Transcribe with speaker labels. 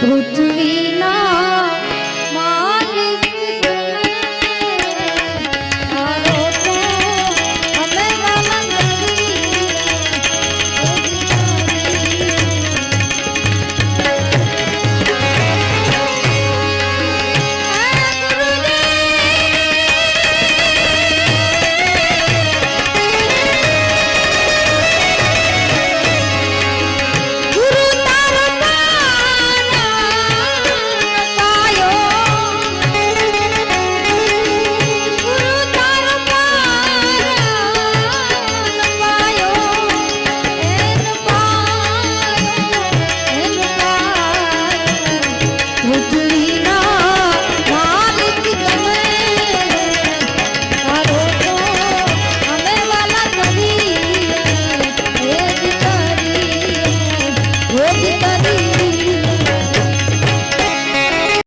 Speaker 1: પૃથ્વીના कविता दी